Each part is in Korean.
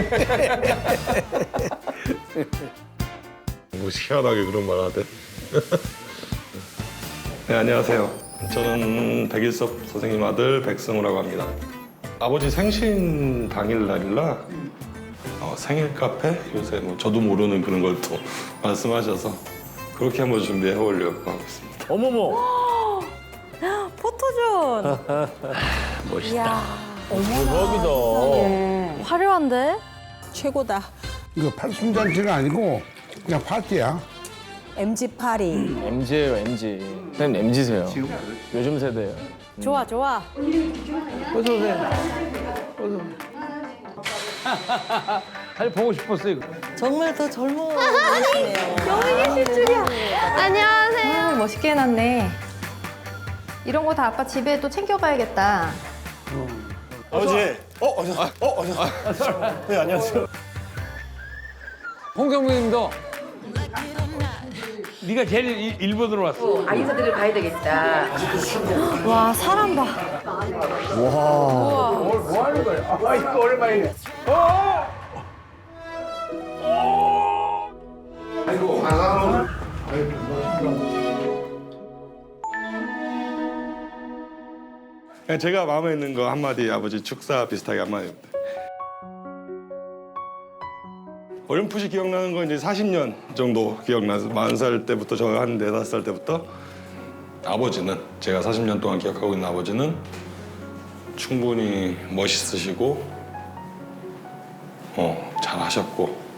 뭐 희한하게 그런 말 하대. 네, 안녕하세요. 저는 백일섭 선생님 아들 백승우라고 합니다. 아버지 생신 당일 날이라 어, 생일 카페 요새 뭐 저도 모르는 그런 걸 또 말씀하셔서 그렇게 한번 준비해 보려고 하고 있습니다. 어머머. 포토존. 멋있다. 대박이다. 화려한데? 최고다. 이거 팔순잔치가 아니고 그냥 파티야. MG 파리. MZ예요, MZ. 선생님 MZ세요. 요즘 세대예요. 좋아, 좋아. 어서 오세요. 어서. 사실 보고 싶었어요. 정말 더 젊어 보이시네요. 안녕하세요. 멋있게 해놨네. 이런 거 다 아빠 집에 또 챙겨가야겠다. 아버지. 어, 어, 어, 어, 어. 네, 안녕하세요. 홍경민님도 네가 제일 일- 일본으로 왔어. 아 인사드리러 가야 되겠다. 와, 사람 봐. 그냥 제가 마음에 있는 거 한마디 아버지 축사 비슷하게 한마디입니다. 어렴풋이 기억나는 건 이제 40년 정도 기억나서 40살 때부터 저한 네다섯 살 때부터 아버지는 제가 40년 동안 기억하고 있는 아버지는 충분히 멋있으시고 어 잘하셨고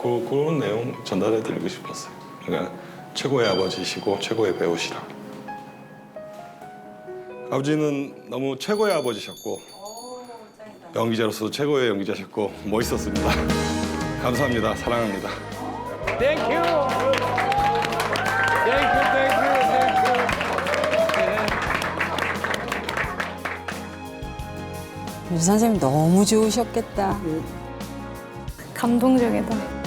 그, 그런 내용 전달해 드리고 싶었어요. 그러니까 최고의 아버지시고 최고의 배우시라. 아버지는 너무 최고의 아버지셨고 연기자로서 최고의 연기자셨고 멋있었습니다. 감사합니다. 사랑합니다. 땡큐. 땡큐, 땡큐, 땡큐. 유 선생님 너무 좋으셨겠다. 감동적이다.